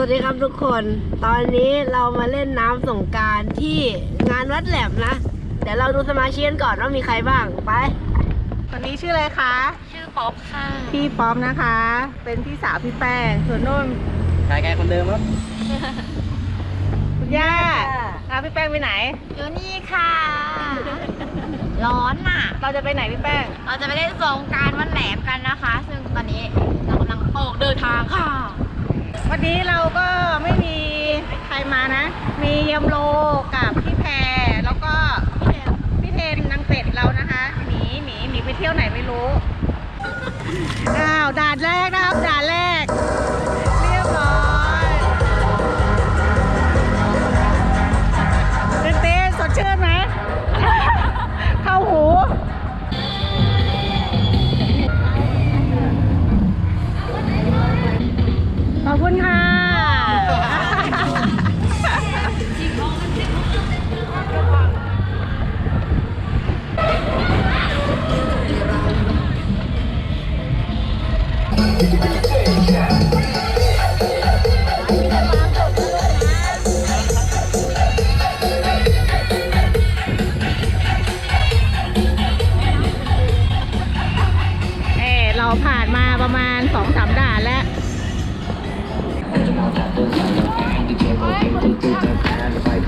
วัสดีครับทุกคน ตอนนี้เรามาเล่นน้ำสงกรารที่งานวัดแหลมนะ เดี๋ยวเราดูสมาชิกกันก่อนว่ามีใครบ้าง ไป คนนี้ชื่ออะไรคะ ชื่อป๊อปค่ะ พี่ป๊อมนะคะ เป็นพี่สาวพี่แป้งส่วนนุ่นชายแกคนเดิมครับ คุณย่าเอาพี่แป้งไปไหน อยู่นี่ค่ะ ร้อนน่ะ เราจะไปไหนพี่แป้ง เราจะไปเล่นสงกรารวันแหลมกันนะคะ ซึ่งตอนนี้เรากำลังออกเดินทางค่ะ วันนี้เราก็ไม่มีใครมานะ มีเยมโลกับพี่แพรแล้วก็พี่เทนนางเป็ดเรานะคะหนีหมีหมีไปเที่ยวไหนไม่รู้ อ้าวด่านแรกนะครับด่านแรก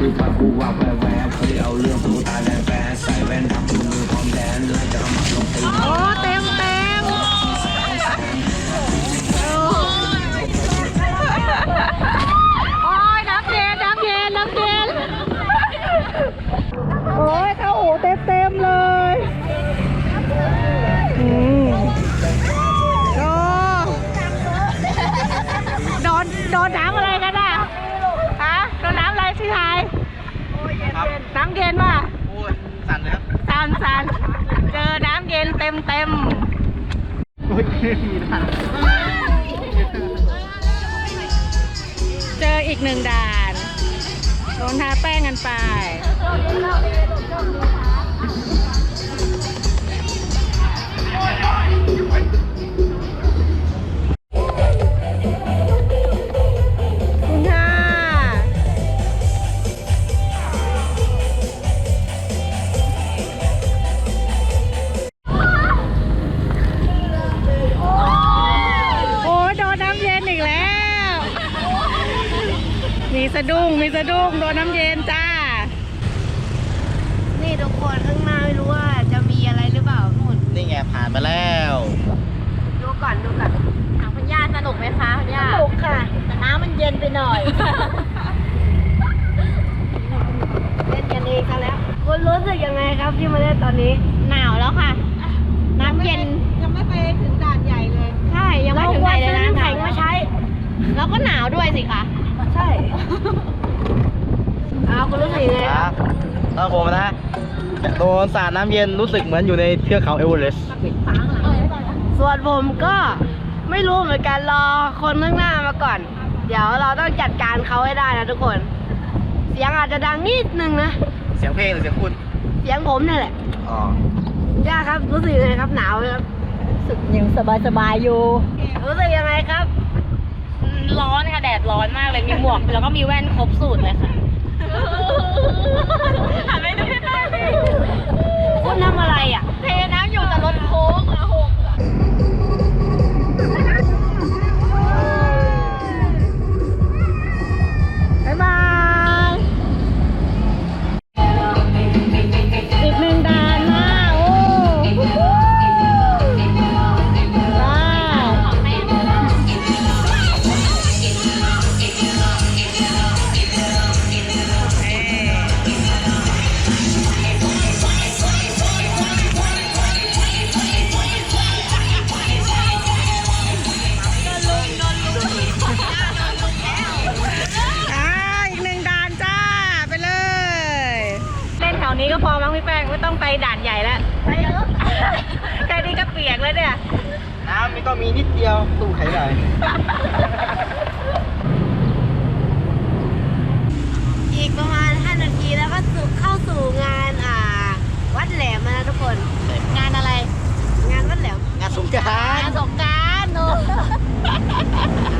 โอ้เต็มเต็มโอ้ยน้ำเย็นน้ำเย็นน้ำเย็นโอ้ยเข้าหูเต็มเต็มเลยอืมโอ้โดนโดนน้ำอะไรกันอะฮะโดนน้ำอะไรพี่ชาย ครับ น้ำเย็นป่ะโอ้ยสั่นเลยครับสันสันเจอน้ำเย็นเต็มเต็มโอ้ยมีทันเจออีกหนึ่งด่านโดนทาแป้งกันไปคุณ หน่อย เล่นกันเองซะแล้วคุณรู้สึกยังไงครับที่มาเล่นตอนนี้ หนาวแล้วค่ะ น้ำเย็น ยังไม่ไปถึงด่านใหญ่เลย ใช่ ยังไม่ถึงไหนเลยนะราควรซื้อำแข็งมาใช้ แล้วก็หนาวด้วยสิคะ ใช่อ้าวคุณรู้สึกยังไงคครัรับบถ้าผมนะโดนสาดน้ำเย็นรู้สึกเหมือนอยู่ในเทือกเขาเอเวอเรสต์ส่วนผมก็ไม่รู้เหมือนกันรอคนข้างหน้ามาก่อน เดี๋ยวเราต้องจัดการเขาให้ได้นะทุกคน เสียงอาจจะดังนิดนึงนะ เสียงเพลงหรือเสียงคุณเสียงผมนี่แหละอ๋อย่าครับรู้สึกยังไงครับหนาวไหมครับยังสบายสบายอยู่ รู้สึกยังไงครับ ร้อนค่ะแดดร้อนมากเลยมีหมวกแล้วก็มีแว่นครบสูตรเลยค่ะหันไปดูใกล้ๆสิคุณทำอะไรอะเทน้ำอยู่แต่รถโค้ง ด่านใหญ่แล้วไปเยอะแค่นี้ก็เปียกแล้วเนี่ย น้ำมันก็มีนิดเดียวตู้ไขได้อีกประมาณ 5 นาทีแล้วก็สู่เข้าสู่งานอ่า วัดแหลมแล้วนะทุกคน งานอะไร งานวัดแหลม งานสงกรารงานสงกรารงาน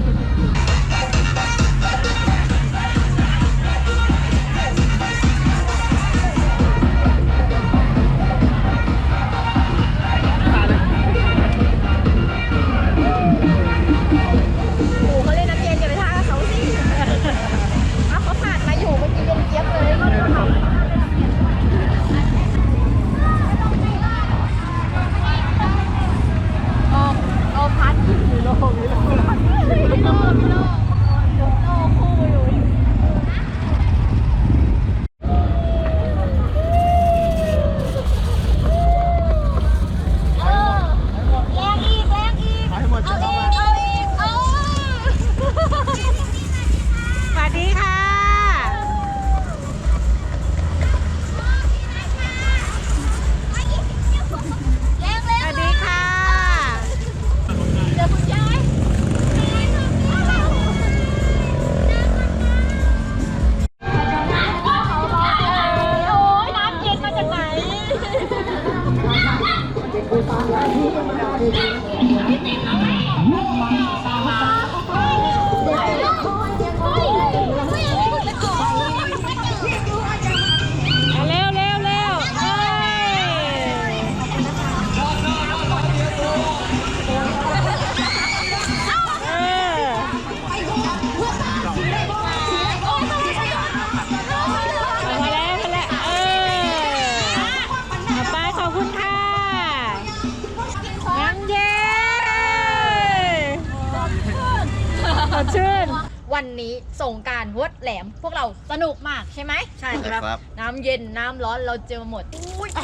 เราสนุกมากใช่ไหมใช่ครับครับ น้ำเย็นน้ำร้อนเราเจอหมดอุ้ยอื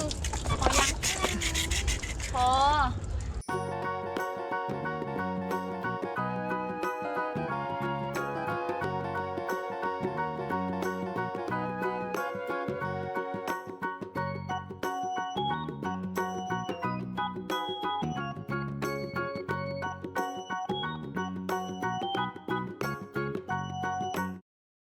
มพอยังพอ